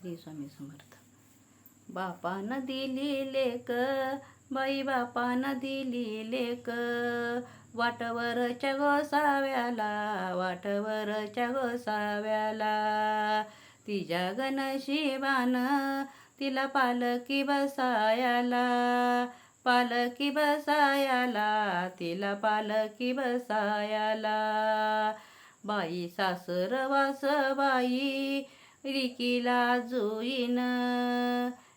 श्री स्वामी समर्थ. बापानं दिली लेक बाई बापानं दिली लेक वाटवरच्या गोसाव्याला वाटवरच्या गोसाव्याला. तिच्या गणशिबान तिला पालकी बसायाला. पालकी बसायाला तिला पालकी बसायाला. बाई सासर वास बाई लिकीला जुईन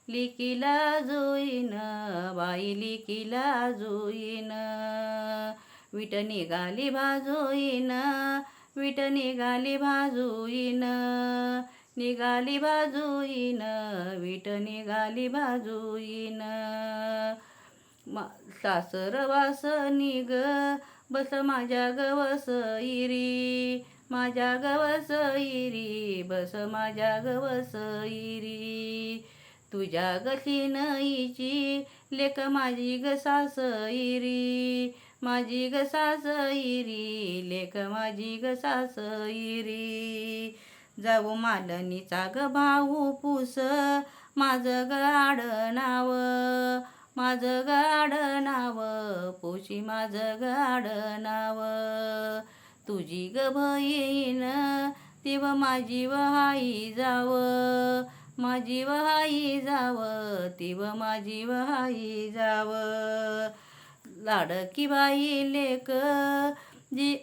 लिकीला जुईन बाई लिकीला जुईन. विट निघाली भाजोईन विट निघाली भाजूईन निघाली बाजूईन विट निघाली बाजूईन मा सासर वास निग बस माझ्या गवस इरी. माझ्या गवस इरी बस माझ्या गवस इरी. तुझ्या गतीन नईची लेक माझी गसास इरी. माझी गसास इरी लेक माझी गसास इरी. जाऊ मालनीचा ग भाऊ पुस माझं गाड नाव. माझं गाड नाव पुशी माझं गाड नाव. तुझी ग येईन तेव्हा माझी वहाई जाव माझी वहाई जाव तेव्हा माझी वहाई जाव. लाडकी बाई लेक जी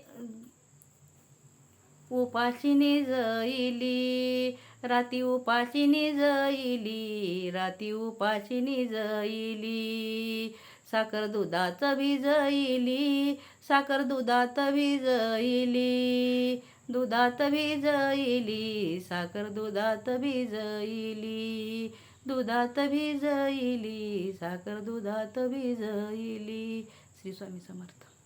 उपाशीने जईली राती उपाशीने जईली राती उपाशीने जईली साखर दुधात भिजईली साखर दुधात भिजईली दुधात भिजईली साखर दुधात भिजईली दुधात भिजईली साखर दुधात भिजईली श्री स्वामी समर्थ.